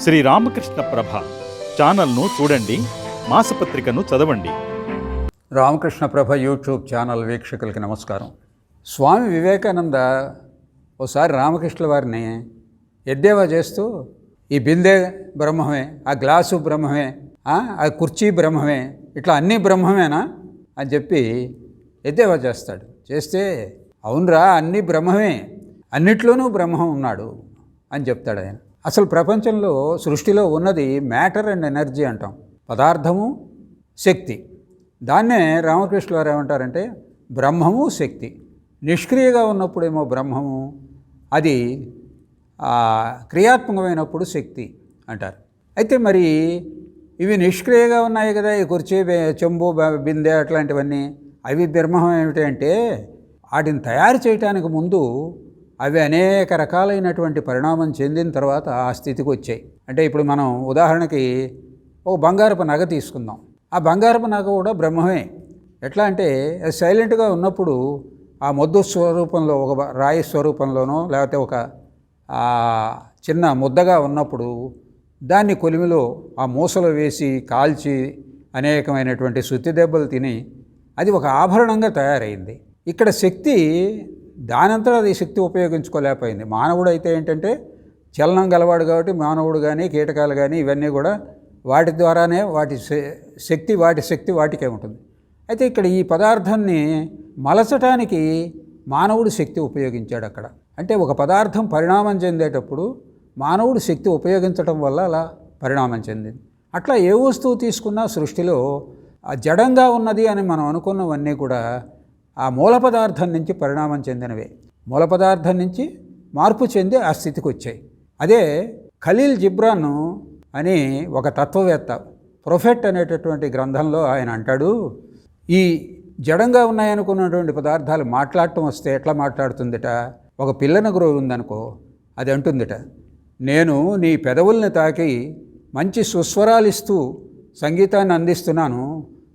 శ్రీ రామకృష్ణ ప్రభ ఛానల్ను చూడండి మాసపత్రికను చదవండి. రామకృష్ణ ప్రభ యూట్యూబ్ ఛానల్ వీక్షకులకి నమస్కారం. స్వామి వివేకానంద ఓసారి రామకృష్ణ వారిని ఎద్దేవా చేస్తూ ఈ బిందే బ్రహ్మమే ఆ గ్లాసు బ్రహ్మమే ఆ ఆ కుర్చీ బ్రహ్మమే ఇట్లా అన్నీ బ్రహ్మమేనా? అని చెప్పి ఎద్దేవా చేస్తాడు. చేస్తే అవునరా అన్నీ బ్రహ్మమే అన్నిట్లోనూ బ్రహ్మం ఉన్నాడు అని చెప్తాడు ఆయన. అసలు ప్రపంచంలో సృష్టిలో ఉన్నది మ్యాటర్ అండ్ ఎనర్జీ అంటాం. పదార్థము శక్తి. దాన్నే రామకృష్ణ గారు ఏమంటారంటే బ్రహ్మము శక్తి. నిష్క్రియగా ఉన్నప్పుడేమో బ్రహ్మము అది క్రియాత్మకమైనప్పుడు శక్తి అంటారు. అయితే మరి ఇవి నిష్క్రియగా ఉన్నాయి కదా ఈ కుర్చీ చెంబు బిందె అట్లాంటివన్నీ. అవి బ్రహ్మం ఏమిటి అంటే వాటిని తయారు చేయటానికి ముందు అవి అనేక రకాలైనటువంటి పరిణామం చెందిన తర్వాత ఆ స్థితికి వచ్చాయి. అంటే ఇప్పుడు మనం ఉదాహరణకి ఒక బంగారపు నగ తీసుకుందాం. ఆ బంగారపు నగ కూడా బ్రహ్మమే. ఎట్లా అంటే సైలెంట్గా ఉన్నప్పుడు ఆ మొద్దు స్వరూపంలో ఒక రాయి స్వరూపంలోనో లేకపోతే ఒక చిన్న ముద్దగా ఉన్నప్పుడు దాన్ని కొలిమిలో ఆ మూసలో వేసి కాల్చి అనేకమైనటువంటి శుద్ధి దెబ్బలు తిని అది ఒక ఆభరణంగా తయారైంది. ఇక్కడ శక్తి దానంతటా అది శక్తి ఉపయోగించుకోలేకపోయింది. మానవుడు అయితే ఏంటంటే చలనం గలవాడు కాబట్టి మానవుడు కానీ కీటకాలు కానీ ఇవన్నీ కూడా వాటి ద్వారానే వాటి శ- శక్తి వాటి శక్తి వాటికే ఉంటుంది. అయితే ఇక్కడ ఈ పదార్థాన్ని మలచటానికి మానవుడు శక్తి ఉపయోగించాడు అక్కడ. అంటే ఒక పదార్థం పరిణామం చెందేటప్పుడు మానవుడు శక్తి ఉపయోగించడం వల్ల అలా పరిణామం చెందింది. అట్లా ఏ వస్తువు తీసుకున్నా సృష్టిలో ఆ జడంగా ఉన్నది అని మనం అనుకున్నవన్నీ కూడా ఆ మూల పదార్థం నుంచి పరిణామం చెందినవే. మూల పదార్థం నుంచి మార్పు చెంది ఆ స్థితికి వచ్చాయి. అదే ఖలీల్ జిబ్రాన్ అని ఒక తత్వవేత్త ప్రొఫెట్ అనేటటువంటి గ్రంథంలో ఆయన అంటాడు ఈ జడంగా ఉన్నాయనుకున్నటువంటి పదార్థాలు మాట్లాడటం వస్తే ఎట్లా మాట్లాడుతుందిట? ఒక పిల్లన గురువు ఉందనుకో అది అంటుందిట నేను నీ పెదవుల్ని తాకి మంచి సుస్వరాలు ఇస్తూ సంగీతాన్ని అందిస్తున్నాను.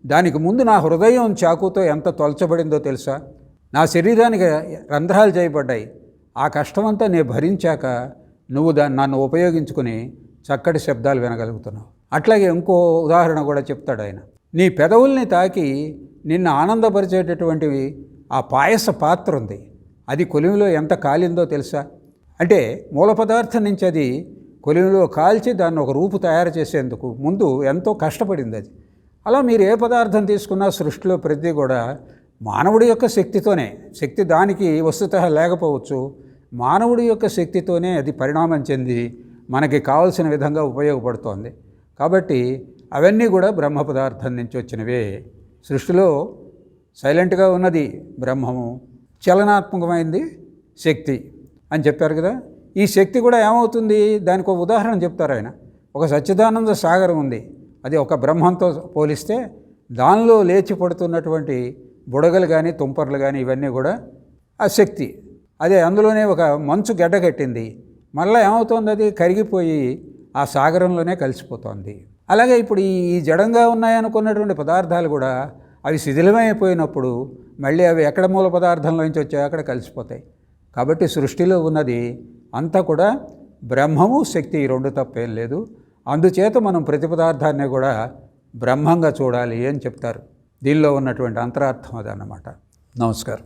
దానికి ముందు నా హృదయం చాకుతో ఎంత తొలచబడిందో తెలుసా? నా శరీరానికి రంధ్రాలు చేయబడ్డాయి. ఆ కష్టమంతా నేను భరించాక నువ్వు దాన్ని నన్ను ఉపయోగించుకుని చక్కటి శబ్దాలు వినగలుగుతున్నావు. అట్లాగే ఇంకో ఉదాహరణ కూడా చెప్తాడు ఆయన. నీ పెదవుల్ని తాకి నిన్ను ఆనందపరిచేటటువంటివి ఆ పాయస పాత్ర ఉంది. అది కొలిమిలో ఎంత కాలిందో తెలుసా? అంటే మూల పదార్థం నుంచి అది కొలిమిలో కాల్చి దాన్ని ఒక రూపు తయారు చేసేందుకు ముందు ఎంతో కష్టపడింది అది. అలా మీరు ఏ పదార్థం తీసుకున్నా సృష్టిలో ప్రతి కూడా మానవుడి యొక్క శక్తితోనే శక్తి దానికి వస్తుత లేకపోవచ్చు మానవుడి యొక్క శక్తితోనే అది పరిణామం చెంది మనకి కావలసిన విధంగా ఉపయోగపడుతోంది. కాబట్టి అవన్నీ కూడా బ్రహ్మ పదార్థం నుంచి వచ్చినవే. సృష్టిలో సైలెంట్గా ఉన్నది బ్రహ్మము చలనాత్మకమైంది శక్తి అని చెప్పారు కదా. ఈ శక్తి కూడా ఏమవుతుంది? దానికి ఒక ఉదాహరణ చెప్తారు ఆయన. ఒక సచ్చిదానంద సాగరం ఉంది. అది ఒక బ్రహ్మంతో పోలిస్తే దానిలో లేచి పడుతున్నటువంటి బుడగలు కానీ తుంపర్లు కానీ ఇవన్నీ కూడా ఆ శక్తి అదే అందులోనే ఒక మంచు గడ్డ కట్టింది. మళ్ళీ ఏమవుతుంది అది కరిగిపోయి ఆ సాగరంలోనే కలిసిపోతోంది. అలాగే ఇప్పుడు ఈ జడంగా ఉన్నాయనుకున్నటువంటి పదార్థాలు కూడా అవి శిథిలమైపోయినప్పుడు మళ్ళీ అవి ఎక్కడ మూల పదార్థంలోంచి వచ్చాయో అక్కడ కలిసిపోతాయి. కాబట్టి సృష్టిలో ఉన్నది అంతా కూడా బ్రహ్మము శక్తి ఈ రెండు తప్పేం లేదు. అందుచేత మనం ప్రతి పదార్థాన్ని కూడా బ్రహ్మంగా చూడాలి అని చెప్తారు. దీనిలో ఉన్నటువంటి అంతరార్థం అదన్నమాట. నమస్కారం.